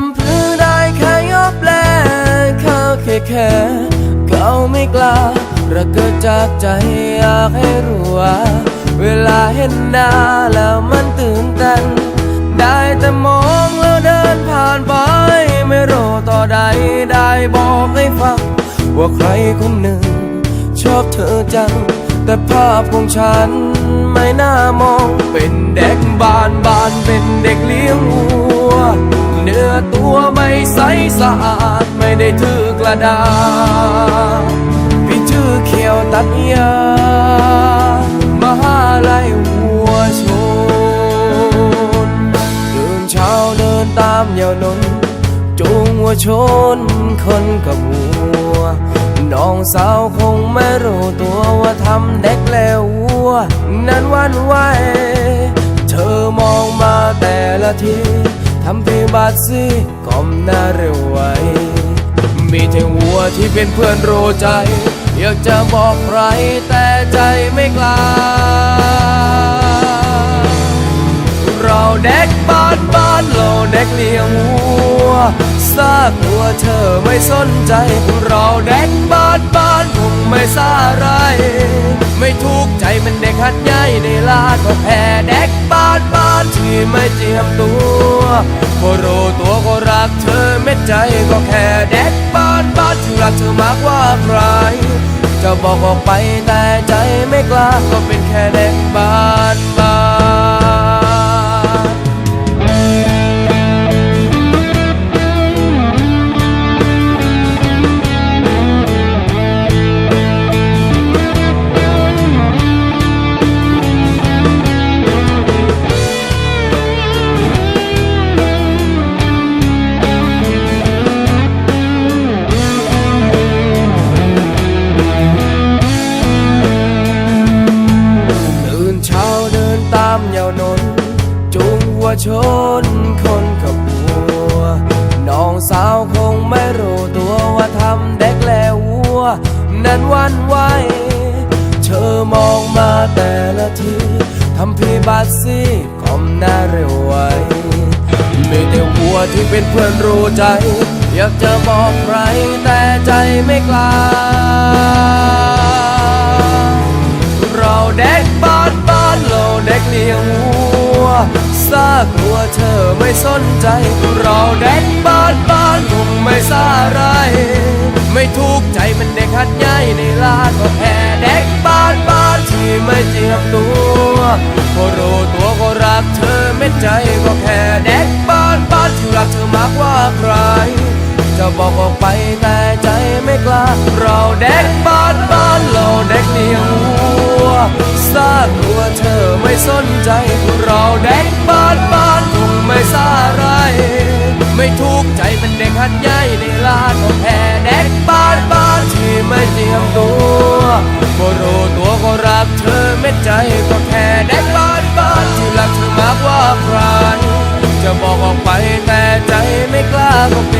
ำพลือได้แค่ยอบแลเขาแค่แค่เขาไม่กล้าระเกิดจากใจอยากให้รู้ว่าเวลาเห็นหน้าแล้วมันตื่นเต้นได้แต่มองแล้วเดินผ่านไป ไม่รู้ต่อใดได้บอกให้ฟัง ว่าใครคนหนึ่ง ชอบเธอจัง แต่ภาพของฉันไม่น่ามอง เป็นเด็กบ้านบ้านเป็นเด็กเลี้ยงวัว สสะอาดไม่ได้ถือกระดาษพี่ชื่อเขียวตัดยามหาลัยวัวชนตื่นเช้าเดินตามยาวนนจูงวัวชนคนกับวัว น้องสาวคงไม่รู้ตัวว่าทำเด็กแล้ววัว นั้นวันไหวเธอมองมาแต่ละที ทำพีบาดซีก้มหน้าเร็วไวมีแต่วัวที่เป็นเพื่อนรู้ใจ อยากจะบอกใครแต่ใจไม่กล้า เราเด็กบ้านบ้านเราเด็กเลี้ยงวัวซากตัวเธอไม่สนใจ เราเด็กบ้านบ้านคงไม่สาไร ไม่ถูกใจมันเด็กหัดใหญ่ในลาดก็แพ้เด็กบ้านบ้านที่ไม่เจียมตัว ก็รู้ตัวก็รักเธอเม็ดใจก็แค่เด็กบ้านบ้านที่รักเธอมากว่าใคร จะบอกออกไปแต่ใจไม่กล้าก็เป็นแค่เด็กบ้าน ชนคนกับวัว น้องสาวคงไม่รู้ตัวว่าทำเด็กแล้ววัว นั้นวันไหวเธอมองมาแต่ละทีทำพี่บาดซีก้มหน้าเร็วไวมีแต่วัวที่เป็นเพื่อนรู้ใจ อยากจะบอกใครแต่ใจไม่กล้าเราเด็กบ้านบ้านเราเด็กเลี้ยงวัว ซากลัวเธอไม่สนใจเราเด็กบ้านบ้านคงไม่สาไร ไม่ถูกใจมันเด็กหัดใหญ่ในลาดก็แค่เด็กบ้านบ้านที่ไม่เจียมตัวก็รู้ตัวก็รักเธอเม็ดใจก็แค่เด็กบ้านบ้านที่รักเธอมากกว่าใคร จะบอกออกไปแต่ใจไม่กล้า เราเด็กบ้านบ้านเราเด็กเลี้ยงวัว ซากตัวเธอไม่สนใจพวกเราแดงบ้านบ้านคงไม่ซาไร ไม่ทุกข์ใจเป็นเด็กหัดใหญ่ในลาทองแท้แดงบ้านบ้านที่ไม่เจียมตัวก็รู้ตัวก็รักเธอไม่ใจก็แค่แดงบ้านบ้านที่รักเธอมากว่าใครจะบอกออกไปแต่ใจไม่กล้าบอ